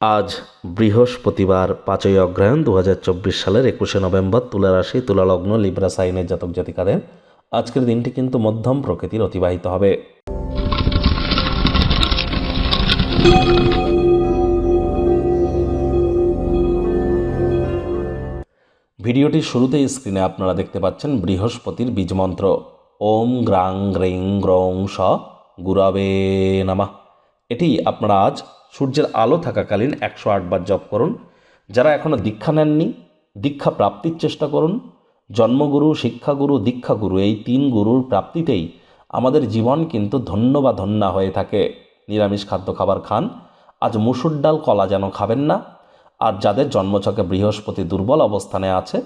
আজ বৃহস্পতিবার, পাঁচই অগ্রহায়ণ দু হাজার চব্বিশ সালের একুশে নভেম্বর তুলা রাশি তুলা লগ্ন লিব্রা, সাইনের জাতক জাতিকাদের আজকের দিনটি কিন্তু মধ্যম প্রকৃতির অতিবাহিত হবে। ভিডিওটির শুরুতেই স্ক্রিনে আপনারা দেখতে পাচ্ছেন বৃহস্পতির বীজমন্ত্র ওম গ্রাং, গ্রিং, গ্রং, স, গুরাবে, নামা। এটি আপনারা আজ সূর্যের আলো থাকাকালীন একশো আটবার জপ করুন। যারা এখনও দীক্ষা নেননি, দীক্ষা প্রাপ্তির চেষ্টা করুন। জন্মগুরু, শিক্ষাগুরু, দীক্ষাগুরু, এই তিন গুরুর প্রাপ্তিতেই আমাদের জীবন কিন্তু ধন্য বা ধন্যা হয়ে থাকে। নিরামিষ খাদ্য খাবার খান। আজ মুসুর ডাল, কলা যেন খাবেন না। আর যাদের জন্মছকে বৃহস্পতি দুর্বল অবস্থানে আছে,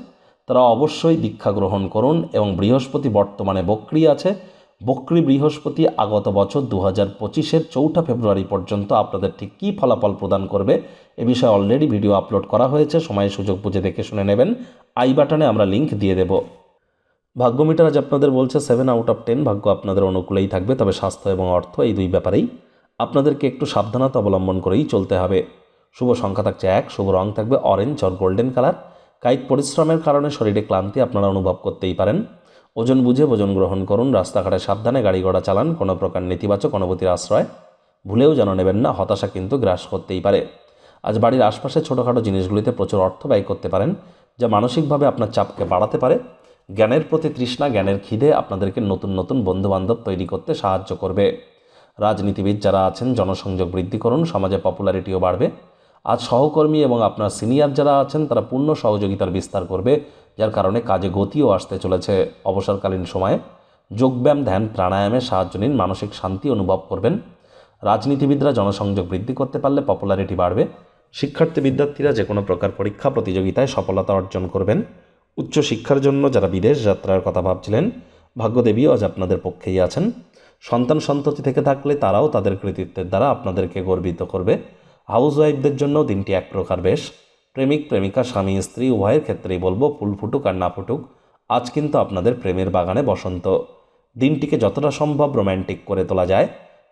তারা অবশ্যই দীক্ষা গ্রহণ করুন এবং বৃহস্পতি বর্তমানে বক্রি আছে। বক্রি বৃহস্পতি আগত বছর দু হাজার পঁচিশের চৌঠা ফেব্রুয়ারি পর্যন্ত আপনাদের ঠিক কী ফলাফল প্রদান করবে এ বিষয়ে অলরেডি ভিডিও আপলোড করা হয়েছে সময় সুযোগ বুঝে দেখে শুনে নেবেন। আই বাটনে আমরা লিংক দিয়ে দেব। ভাগ্য মিটার আজ আপনাদের বলছে সেভেন আউট অফ টেন ভাগ্য আপনাদের অনুকূলেই থাকবে, তবে স্বাস্থ্য এবং অর্থ এই দুই ব্যাপারেই। আপনাদেরকে একটু সাবধানতা অবলম্বন করেই চলতে হবে। শুভ সংখ্যা থাকছে এক, শুভ রং থাকবে অরেঞ্জ অর গোল্ডেন কালার কায়িক পরিশ্রমের কারণে শরীরে ক্লান্তি আপনারা অনুভব করতেই পারেন। ওজন বুঝে ওজন গ্রহণ করুন, রাস্তাঘাটে সাবধানে গাড়ি ঘোড়া চালান, কোনো প্রকার নেতিবাচক অনুভূতির আশ্রয় ভুলেও যেন নেবেন না, হতাশা কিন্তু গ্রাস করতেই পারে। আজ বাড়ির আশপাশে ছোটোখাটো জিনিসগুলিতে প্রচুর অর্থ ব্যয় করতে পারেন, যা মানসিকভাবে আপনার চাপকে বাড়াতে পারে। জ্ঞানের প্রতি তৃষ্ণা, জ্ঞানের খিদে আপনাদেরকে নতুন নতুন বন্ধুবান্ধব তৈরি করতে সাহায্য করবে। রাজনীতিবিদ যারা আছেন, জনসংযোগ বৃদ্ধি করুন, সমাজে পপুলারিটিও বাড়বে। আজ সহকর্মী এবং আপনার সিনিয়র যারা আছেন, তারা পূর্ণ সহযোগিতার বিস্তার করবে। যার কারণে কাজে গতিও আসতে চলেছে। অবসরকালীন সময়ে যোগব্যায়াম, ধ্যান, প্রাণায়ামে সাহায্য নিন, মানসিক শান্তি অনুভব করবেন। রাজনীতিবিদরা জনসংযোগ বৃদ্ধি করতে পারলে পপুলারিটি বাড়বে। শিক্ষার্থী বিদ্যার্থীরা যে কোনো প্রকার পরীক্ষা প্রতিযোগিতায় সফলতা অর্জন করবেন। উচ্চ শিক্ষার জন্য যারা বিদেশ যাত্রার কথা ভাবছিলেন, ভাগ্যদেবী আজ আপনাদের পক্ষেই আছেন। সন্তান সন্ততি থেকে থাকলে তারাও তাদের কৃতিত্বের দ্বারা আপনাদেরকে গর্বিত করবে। হাউস ওয়াইফদের জন্য দিনটি এক প্রকার বেশ। প্রেমিক, প্রেমিকা, স্বামী, স্ত্রী, উভয়ের ক্ষেত্রেই বলব, ফুল ফুটুক আর না ফুটুক, আজ কিন্তু আপনাদের প্রেমের বাগানে বসন্ত। দিনটিকে যতটা সম্ভব রোম্যান্টিক করে তোলা যায়,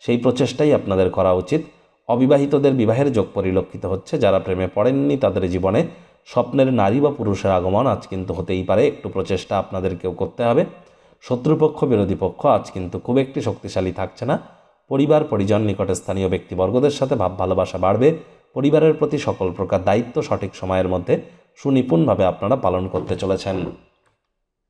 সেই প্রচেষ্টাই আপনাদের করা উচিত। অবিবাহিতদের বিবাহের যোগ পরিলক্ষিত হচ্ছে, যারা প্রেমে পড়েননি তাদের জীবনে স্বপ্নের নারী বা পুরুষের আগমন আজ কিন্তু হতেই পারে, একটু প্রচেষ্টা আপনাদেরকেও করতে হবে। শত্রুপক্ষ, বিরোধী পক্ষ আজ কিন্তু খুব একটি শক্তিশালী থাকছে না। পরিবার, পরিজন নিকটে স্থানীয় ব্যক্তিবর্গদের সাথে ভাব ভালোবাসা বাড়বে পরিবারের প্রতি সকল প্রকার দায়িত্ব সঠিক সময়ের মধ্যে সুনিপুণভাবে আপনারা পালন করতে চলেছেন।